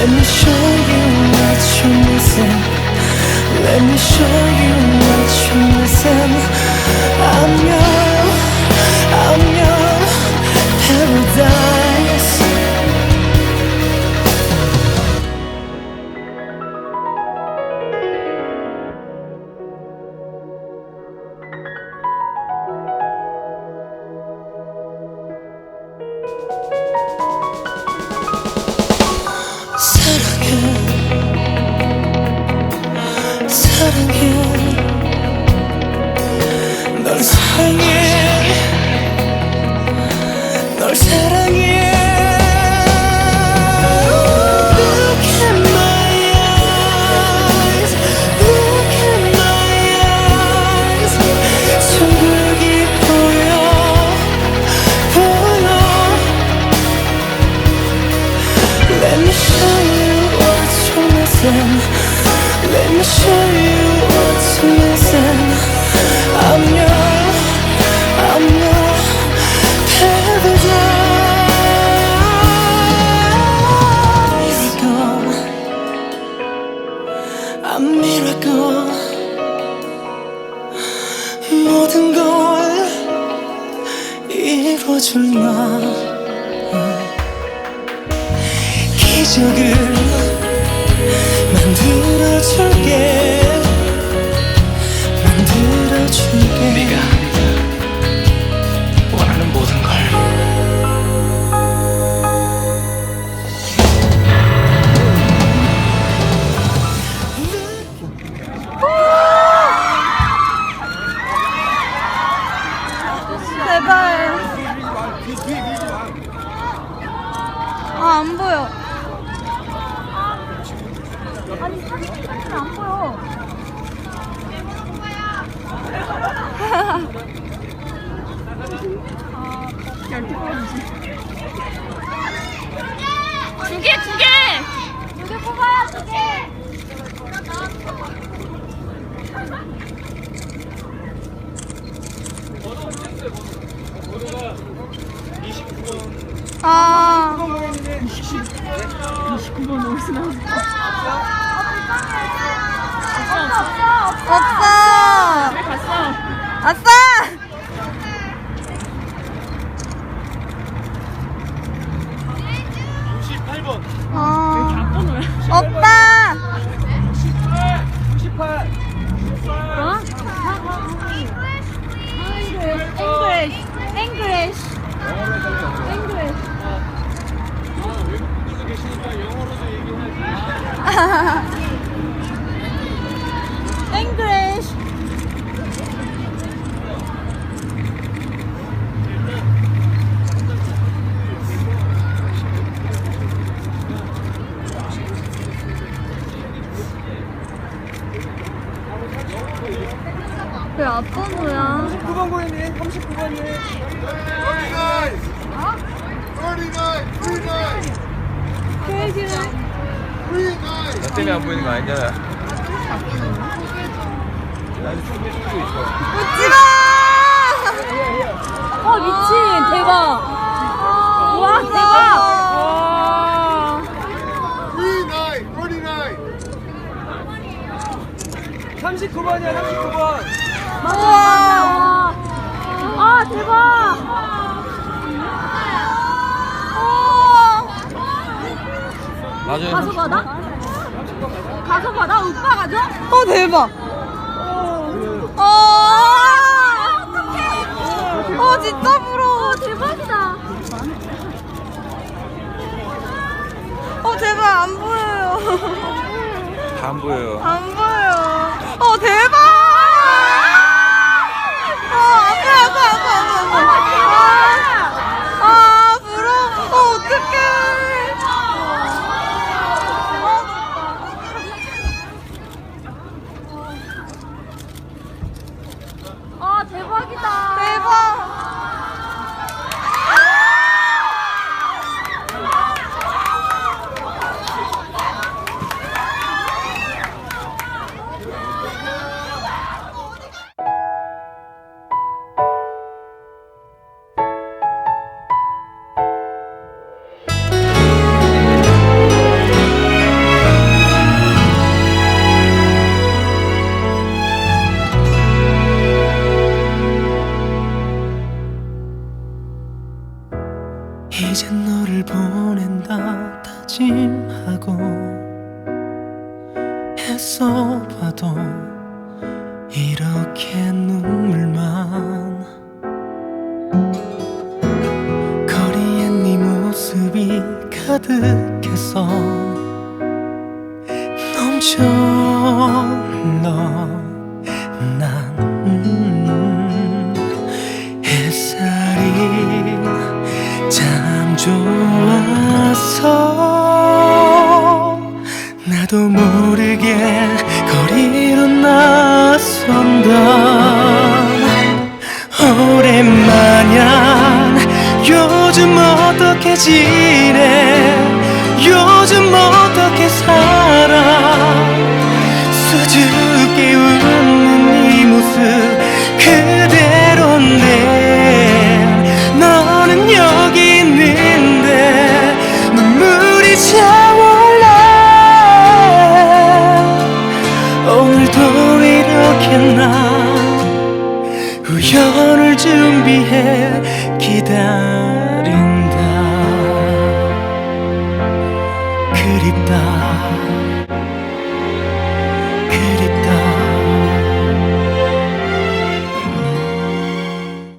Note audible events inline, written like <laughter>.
Let me show you what you're missing. Let me show you what you're missing. I'm your, 사 missing. Let me show you what's missing. I'm your, I'm your paradise. Miracle, a miracle. 모든 걸 이루어줄 나. 기적을 만들어줄게 만들어줄게 네가 원하는 모든 걸 제발. 아, 안 보여. 아니, 사진 찍으면 안 보여. 두 개, 두 개! 두 개 뽑아요, 두 개! 아. 29번 어디서 나왔어? 없어, 없어. 잘 갔어. 어. 오빠! 98 어? English. English. English. 외국분들도 계시니까 영어로도 얘기해야지 <laughs> English. 왜 아빠 뭐야? 9번 고객님 39번님 39! 39! 39! 나 때문에 안 보이는 거 아니잖아 나는 충분히 쓰고 있어 웃지 마! 어 미친 대박! 와 대박! 39! 39! 39번이야 39번 우 대박 오! 가서 받아? 가서 받아? 오빠 가져? 어 대박 어, 어떡해 어 진짜 부러워 어, 대박이다 어 제발 안 보여요 안 보여요. 안 이젠 너를 보낸다 다짐하고 했어 봐도 이렇게 눈물만 거리에 네 모습이 가득해서 넘쳐 너 나. 좀 てきた